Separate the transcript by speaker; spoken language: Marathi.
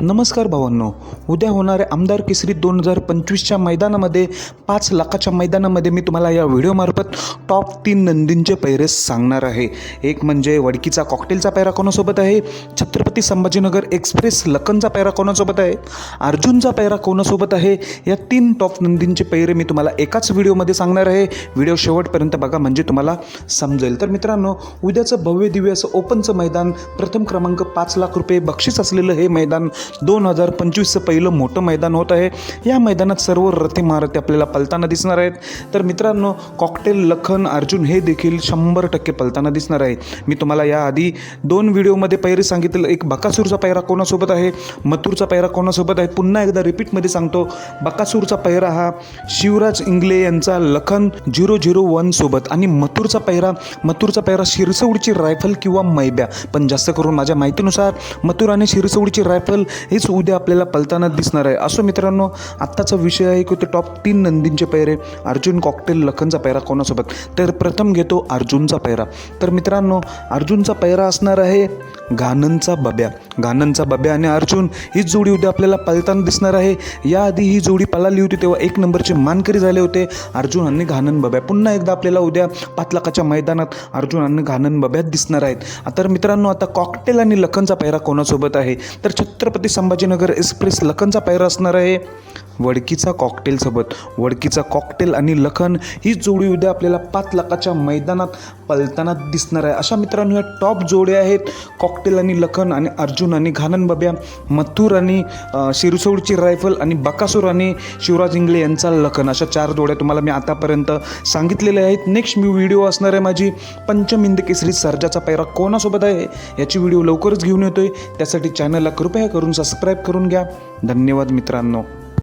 Speaker 1: नमस्कार भावांनो. उद्या होणाऱ्या आमदार केसरी दोन हजार पंचवीसच्या मैदानामध्ये पाच लाखाच्या मैदानामध्ये मी तुम्हाला या व्हिडिओमार्फत टॉप तीन नंदींचे पैरे सांगणार आहे. एक म्हणजे वडकीचा कॉकटेलचा पैरा कोणासोबत आहे? छत्रपती संभाजीनगर एक्सप्रेस लखनचा पैरा कोणासोबत आहे? अर्जुनचा पैरा कोणासोबत आहे? या तीन टॉप नंदींचे पैरे मी तुम्हाला एकाच व्हिडिओमध्ये सांगणार आहे. व्हिडिओ शेवटपर्यंत बघा म्हणजे तुम्हाला समजेल. तर मित्रांनो उद्याचं भव्य दिव्य असं ओपनचं मैदान प्रथम क्रमांक पाच लाख रुपये बक्षीस असलेलं हे मैदान दोन हजार पंचवीसचं पहिलं मोठं मैदान होत आहे. या मैदानात सर्व रथे महारथे आपल्याला पलताना दिसणार आहेत. तर मित्रांनो कॉकटेल लखन अर्जुन हे देखील शंभर टक्के पलताना दिसणार आहे. मी तुम्हाला याआधी दोन व्हिडिओमध्ये पैरे सांगितलं. एक बकासूरचा पैरा कोणासोबत आहे? मथुरचा पैरा कोणासोबत आहे? पुन्हा एकदा रिपीटमध्ये सांगतो. बकासूरचा पैरा हा शिवराज इंगले यांचा लखन झिरो झिरो वन सोबत आणि मथुरचा पैरा मथुरचा पैरा शिरसवडीची रायफल किंवा मैब्या. पण जास्त करून माझ्या माहितीनुसार मथुर आणि शिरसवडीची रायफल हेच उद्या आपल्याला पलताना दिसणार आहे. असो मित्रांनो आत्ताचा विषय आहे की ते टॉप तीन नंदींचे पैरे अर्जुन कॉकटेल लखनचा पैरा कोणासोबत? तर प्रथम घेतो अर्जुनचा पैरा. तर मित्रांनो अर्जुनचा पैरा असणार आहे घाननचा बब्या. घाननचा बब्या आणि अर्जुन ही जोडी उद्या आपल्याला पालताना दिसणार आहे. याआधी ही जोडी पळाली होती तेव्हा एक नंबरचे मानकरी झाले होते. अर्जुन आणि घानन बब्या पुन्हा एकदा आपल्याला उद्या पाच लाखाच्या मैदानात अर्जुन आणि घानन बब्यात दिसणार आहेत. तर मित्रांनो आता कॉकटेल आणि लखनचा पैरा कोणासोबत आहे? तर छत्रपती संभाजीनगर एक्सप्रेस लखनचा पैरा असणार आहे. वडकीचा कॉकटेलसोबत वडकीचा कॉकटेल आणि लखन ही जोडी उद्या आपल्याला पाच लाखाच्या मैदानात पलताना दिसणार आहे. अशा मित्रांनो या टॉप जोड्या आहेत. कॉकटेल आणि लखन आणि अर्जुन आणि घानन बब्या मथुर आणि शिरसोडची रायफल आणि बकासूर आणि शिवराज इंगले यांचा लखन. अशा चार जोड्या तुम्हाला मी आतापर्यंत सांगितलेल्या आहेत. नेक्स्ट मी व्हिडिओ असणार आहे माझी पंचमिंद केसरी सर्जाचा पैरा कोणासोबत आहे याची व्हिडिओ लवकरच घेऊन येतोय. त्यासाठी चॅनलला कृपया करून सबस्क्राईब करून घ्या. धन्यवाद मित्रांनो.